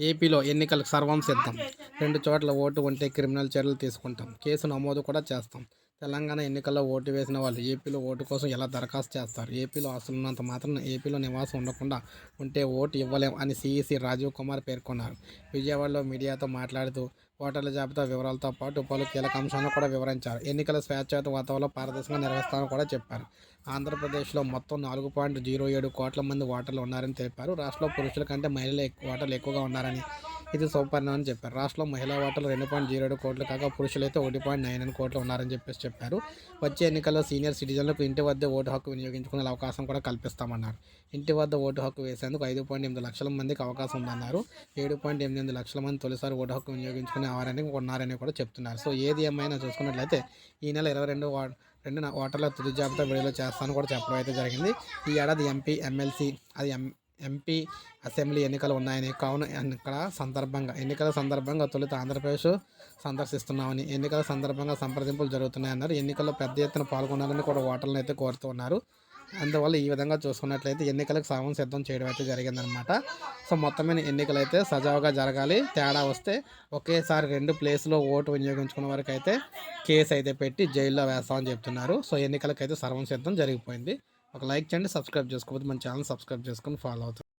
ఏపీలో ఎన్నికలకు సర్వం సిద్ధం. రెండు చోట్ల ఓటు ఉంటే క్రిమినల్ చర్యలు తీసుకుంటాం. కేసు నమోదు కూడా చేస్తాం. తెలంగాణ ఎన్నికల్లో ఓటు వేసిన వాళ్ళు ఏపీలో ఓటు కోసం ఎలా దరఖాస్తు చేస్తారు? ఏపీలో అసలు ఉన్నంత మాత్రం ఏపీలో నివాసం ఉండకుండా ఉంటే ఓటు ఇవ్వలేం అని సీఈసీ రాజీవ్ కుమార్ పేర్కొన్నారు. విజయవాడలో మీడియాతో మాట్లాడుతూ ఓటర్ల జాబితా వివరాలతో పాటు పలు కీలక అంశాలను కూడా వివరించారు. ఎన్నికల స్వేచ్ఛాయుత వాతావరణంలో పారదర్శకంగా నిర్వహిస్తామని కూడా చెప్పారు. ఆంధ్రప్రదేశ్లో మొత్తం నాలుగు పాయింట్ జీరో ఏడు కోట్ల మంది ఓటర్లు ఉన్నారని తెలిపారు. రాష్ట్రంలో పురుషుల కంటే మహిళలు ఎక్కువ ఓటర్లు ఎక్కువగా ఉన్నారని ఇది సౌపర్ణం అని చెప్పారు. రాష్ట్రంలో మహిళా ఓటర్లు రెండు పాయింట్ జీరో ఏడు కోట్లు కాగా పురుషులైతే ఒకటి పాయింట్ నైన్ నైన్ కోట్లు ఉన్నారని చెప్పేసి చెప్పారు. వచ్చే ఎన్నికల్లో సీనియర్ సిటిజన్లకు ఇంటి వద్ద ఓటు హక్కు వినియోగించుకునే అవకాశం కూడా కల్పిస్తామన్నారు. ఇంటి వద్ద ఓటు హక్కు వేసేందుకు ఐదు పాయింట్ ఎనిమిది లక్షల మందికి అవకాశం ఉందన్నారు. ఏడు పాయింట్ ఎనిమిది ఎనిమిది లక్షల మంది తొలిసారి ఓటు హక్కు వినియోగించుకునే వారని ఉన్నారని కూడా చెప్తున్నారు. సో ఏది ఏమైనా చూసుకున్నట్లయితే ఈ నెల ఇరవై రెండు రెండు ఓటర్ల తుది జాబితా విడుదల చేస్తాను కూడా చెప్పడం అయితే జరిగింది. ఈ ఏడాది ఎంపీ ఎమ్మెల్సీ అది ఎం ఎంపీ అసెంబ్లీ ఎన్నికలు ఉన్నాయని కావున ఎన్నికల సందర్భంగా ఎన్నికల సందర్భంగా తొలుత ఆంధ్రప్రదేశ్ సందర్శిస్తున్నామని ఎన్నికల సందర్భంగా సంప్రదింపులు జరుగుతున్నాయన్నారు. ఎన్నికల్లో పెద్ద ఎత్తున పాల్గొనాలని కూడా ఓటర్లను అయితే కోరుతున్నారు అందువల్ల ఈ విధంగా చూసుకున్నట్లయితే ఎన్నికలకు సామం సిద్ధం చేయడం అయితే జరిగిందనమాట సో మొత్తం ఎన్నికలు అయితే సజావుగా జరగాలి. తేడా వస్తే ఒకేసారి రెండు ప్లేస్లో ఓటు వినియోగించుకున్న వరకు అయితే కేసు అయితే పెట్టి జైల్లో వేస్తామని చెప్తున్నారు. సో ఎన్నికలకైతే సర్వం సిద్ధం జరిగిపోయింది. ఒక లైక్ చేయండి సబ్స్క్రైబ్ చేసుకోకపోతే మన ఛానల్ సబ్స్క్రైబ్ చేసుకొని ఫాలో అవుతుంది